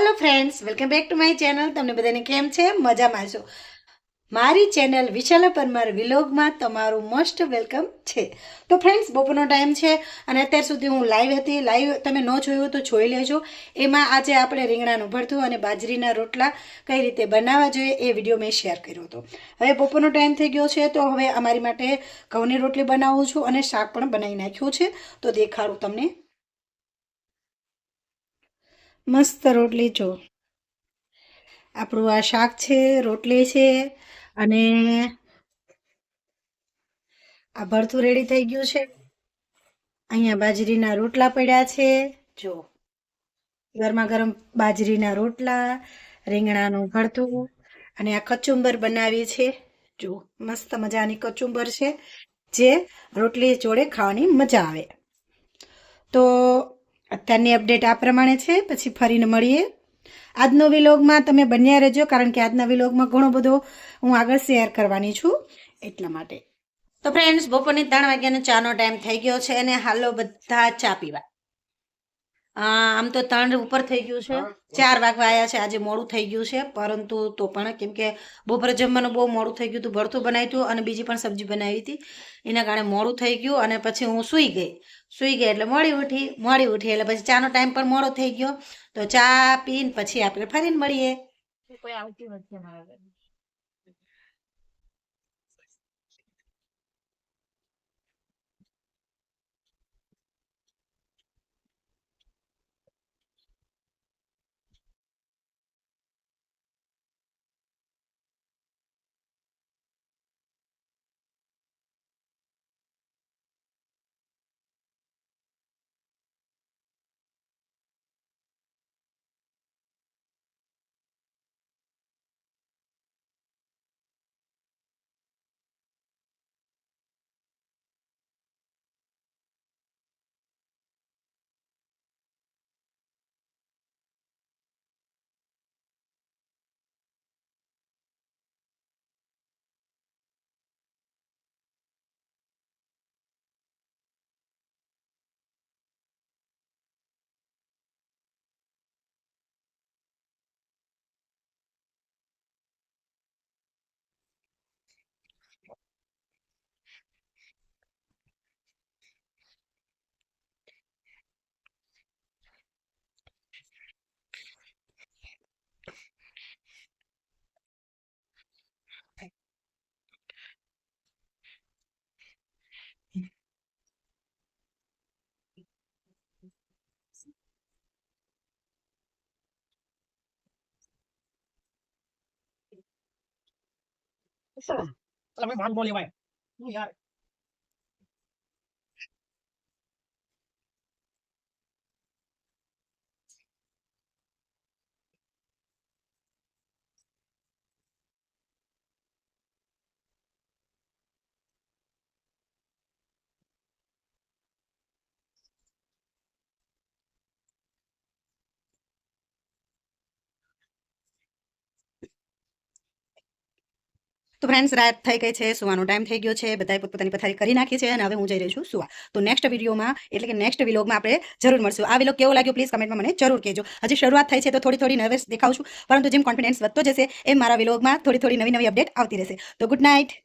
Hello friends welcome back to my channel તમને બધાને કેમ છે? મજામાં છો? મારી ચેનલ વિશાલા પરમાર વિલોગમાં તમારું મોસ્ટ વેલકમ છે. તો ફ્રેન્ડ્સ બપોરનો ટાઈમ છે અને અત્યાર સુધી હું લાઈવ હતી. લાઈવ તમે ન જોયું તો જોઈ લેજો. એમાં આજે આપણે રીંગણાનું ભરથું અને બાજરીના રોટલા કઈ રીતે બનાવવા જોઈએ એ વીડિયો મેં શેર કર્યો હતો. હવે બપોરનો ટાઈમ થઈ ગયો છે તો હવે અમારી માટે ઘઉંની રોટલી બનાવું છું અને શાક પણ બનાવી નાખ્યું છે. તો દેખાડું તમને મસ્ત રોટલી જો. આપણું આ શાક છે, રોટલી છે અને આ ભરથું રેડી થઈ ગયું છે. અહીંયા બાજરીના રોટલા પડ્યા છે. જો. ગરમા ગરમ બાજરીના રોટલા, રીંગણાનું ભરથું અને આ કચુંબર બનાવી છે. જો, મસ્ત મજાની કચુંબર છે, જે રોટલી જોડે ખાવાની મજા આવે. તો અત્યારની અપડેટ આ પ્રમાણે છે. પછી ફરીને મળીએ. આજનો વિલોગમાં તમે બન્યા રહેજો, કારણ કે આજના વિલોગમાં ઘણો બધો હું આગળ શેર કરવાની છું. એટલા માટે. તો ફ્રેન્ડ્સ બપોરની ત્રણ વાગ્યાનો ચાનો ટાઈમ થઈ ગયો છે અને હાલો બધા ચા પીવા. આમ તો ત્રણ ઉપર થઈ ગયું છે. ચાર વાગવા આવ્યા છે આજે મોડું થઈ ગયું છે. પરંતુ તો પણ કેમ કે બપોરે જમવાનું બહુ મોડું થઈ ગયું હતું ભરતું બનાવ્યું હતું અને બીજી પણ સબ્જી બનાવી હતી. એના કારણે મોડું થઈ ગયું અને પછી હું સૂઈ ગઈ. સૂઈ ગઈ એટલે મોડી ઉઠી મોડી ઉઠી એટલે પછી ચાનો ટાઈમ પણ મોડો થઈ ગયો. તો ચા પીને પછી આપણે ફરીને મળીએ. કોઈ આવતી નથી અમારા ઘરે Alam mo, mahal mo તો ફ્રેન્ડ્સ રાત થઈ ગઈ છે, સુવાનો ટાઈમ થઈ ગયો છે, બધાએ પોતપોતાની પથારી કરી નાખી છે અને હવે હું જઈ રહી છું સુવા. તો નેક્સ્ટ વિડીયોમાં, એટલે કે નેક્સ્ટ વિલોગમાં આપણે જરૂર મળશું. આ વિલોગ કેવો લાગ્યો પ્લીઝ કમેન્ટમાં મને જરૂર કહેજો. હજી શરૂઆત થઈ છે તો થોડી થોડી નર્વસ દેખાઉં છું પરંતુ જેમ કોન્ફિડન્સ વધતો જશે, એમ મારા વિલોગમાં થોડી થોડી નવી નવી અપડેટ આવતી રહેશે. તો ગુડ નાઇટ